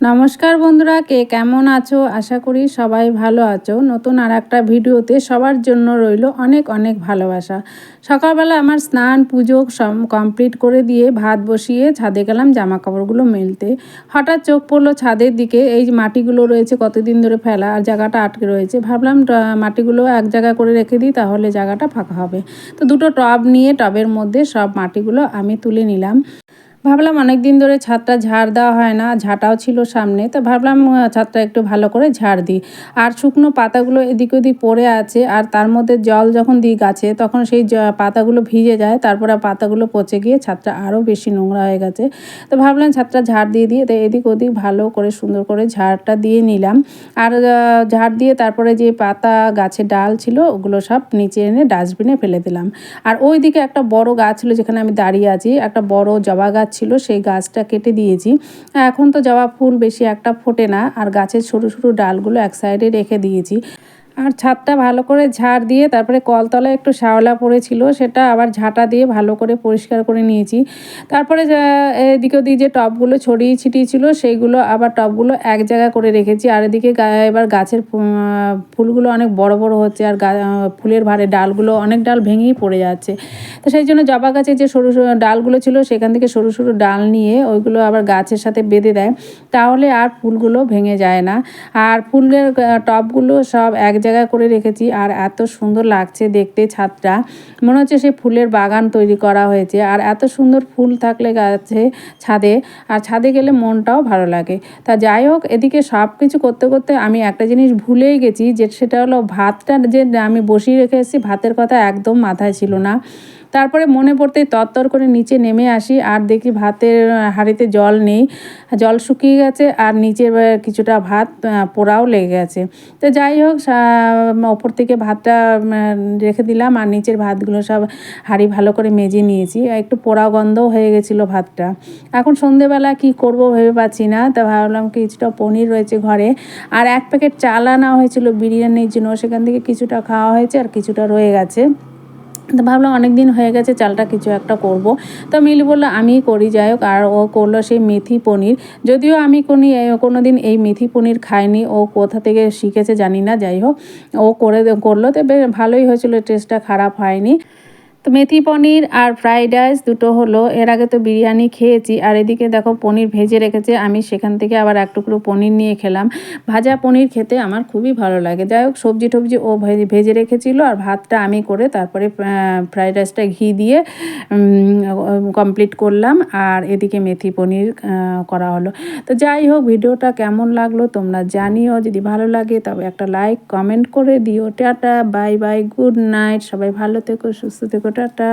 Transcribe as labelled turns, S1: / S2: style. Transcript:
S1: নমস্কার বন্ধুরা, কে কেমন আছো? আশা করি সবাই ভালো আছো। নতুন আর একটা ভিডিওতে সবার জন্য রইল অনেক অনেক ভালোবাসা। সকালবেলা আমার স্নান, পুজো সব কমপ্লিট করে দিয়ে ভাত বসিয়ে ছাদে গেলাম জামা কাপড়গুলো মেলতে। হঠাৎ চোখ পড়ল ছাদের দিকে, এই মাটিগুলো রয়েছে কতদিন ধরে ফেলা আর জায়গাটা আটকে রয়েছে। ভাবলাম মাটিগুলো এক জায়গা করে রেখে দিই, তাহলে জায়গাটা ফাঁকা হবে। তো দুটো টব নিয়ে টবের মধ্যে সব মাটিগুলো আমি তুলে নিলাম। ভাবলাম অনেক দিন ধরে ছাদটা ঝাড় দেওয়া হয় না, ঝাঁটাও ছিল সামনে, তো ভাবলাম ছাদটা একটু ভালো করে ঝাড় দিই। আর শুকনো পাতাগুলো এদিক ওদিক পড়ে আছে, আর তার মধ্যে জল যখন দিই গাছে তখন সেই পাতাগুলো ভিজে যায়, তারপরে পাতাগুলো পচে গিয়ে ছাদটা আরও বেশি নোংরা হয়ে গেছে। তো ভাবলাম ছাদটা ঝাড় দিয়ে দিয়ে, তো এদিক ওদিক ভালো করে সুন্দর করে ঝাড়টা দিয়ে নিলাম। আর ঝাড় দিয়ে তারপরে যে পাতা গাছে ডাল ছিল, ওগুলো সব নিচে এনে ডাস্টবিনে ফেলে দিলাম। আর ওই দিকে একটা বড় গাছ ছিল, যেখানে আমি দাঁড়িয়ে আছি, একটা বড় জবা গাছ ছিল, সেই গাছটা কেটে দিয়েছি। এখন তো জবা ফুল বেশি একটা ফোটে না, আর গাছের সরু সরু ডালগুলো এক সাইডে রেখে দিয়েছি। আর ছাদটা ভালো করে ঝাড় দিয়ে তারপরে কলতলায় একটু শ্যাওলা পড়েছিল সেটা আবার ঝাঁটা দিয়ে ভালো করে পরিষ্কার করে নিয়েছি। তারপরে এদিকে ওদিকে যে টবগুলো ছড়িয়ে ছিটিয়ে ছিল সেইগুলো আবার টবগুলো এক জায়গা করে রেখেছি। আর এদিকে এবার গাছের ফুলগুলো অনেক বড় বড় হচ্ছে আর ফুলের ভারে ডালগুলো অনেক ডাল ভেঙেই পড়ে যাচ্ছে। তো সেই জন্য জবা গাছের যে সরু সরু ডালগুলো ছিল সেখান থেকে সরু সরু ডাল নিয়ে ওইগুলো আবার গাছের সাথে বেঁধে দেয়। তাহলে আর ফুলগুলো ভেঙে যায় না। আর ফুলের আহ, টবগুলো সব এক জায়গায় করে রেখেছি আর এত সুন্দর লাগছে দেখতে ছাদটা। মনে হচ্ছে সে ফুলের বাগান তৈরি করা হয়েছে আর এত সুন্দর ফুল থাকলে গাছে ছাদে আর ছাদে গেলে মনটাও ভালো লাগে। তা যাই হোক, এদিকে সব কিছু করতে করতে আমি একটা জিনিস ভুলেই গেছি যে সেটা হলো ভাতটা যে আমি বসিয়ে রেখে এসেছি, ভাতের কথা একদম মাথায় ছিল না। তারপরে মনে পড়তেই তরতর করে নিচে নেমে আসি, আর দেখি ভাতের হাঁড়িতে জল নেই। জল শুকিয়ে গেছে আর নিচে কিছুটা ভাত পোড়াও লেগে গেছে। তো যাই হোক ওপর থেকে ভাতটা রেখে দিলাম, আর নিচের ভাতগুলো সব হাঁড়ি ভালো করে মেজে নিয়েছি। একটু পোড়া গন্ধও হয়ে গেছিল ভাতটা। এখন সন্ধেবেলা কি করব ভেবে পাচ্ছি না, তা ভাবলাম কিছুটা পনির রয়েছে ঘরে। আর এক প্যাকেট চাল আনা হয়েছিল বিরিয়ানির জন্য, সেখান থেকে কিছুটা খাওয়া হয়েছে আর কিছুটা রয়ে গেছে। তো ভাবলাম অনেক দিন হয়ে গেছে, চালটা কিছু একটা করব। তো মিলি বলল আমি করি, যাই হোক। আর ও করল সেই মেথি পনির। যদিও আমি কোনো কোনো দিন এই মেথি পনির খাইনি, ও কোথা থেকে শিখেছে জানি না, যাই হোক। ও করে করল তো বেশ, ভালোই হয়েছিল টেস্টটা খারাপ হয়নি। তো মেথি পনির আর ফ্রাইড রাইস দুটো হলো। এর আগে তো বিরিয়ানি খেয়েছি, আর এদিকে দেখো পনির ভেজে রেখেছে। আমি সেখান থেকে আবার এক টুকরো পনির নিয়ে খেলাম। ভাজা পনির খেতে আমার খুবই ভালো লাগে। যাই হোক, সবজি টবজি ও ভেজে ভেজে রেখেছিল আর ভাতটা আমি করে তারপরে ফ্রাইড রাইসটা ঘি দিয়ে কমপ্লিট করলাম। আর এদিকে মেথি পনির করা হলো। তো যাই হোক, ভিডিওটা কেমন লাগল তোমরা জানিও। যদি ভালো লাগে তবে একটা লাইক, কমেন্ট করে দিও। Tata, bye bye, good night. সবাই ভালো থেকো, সুস্থ থেকো টাটা।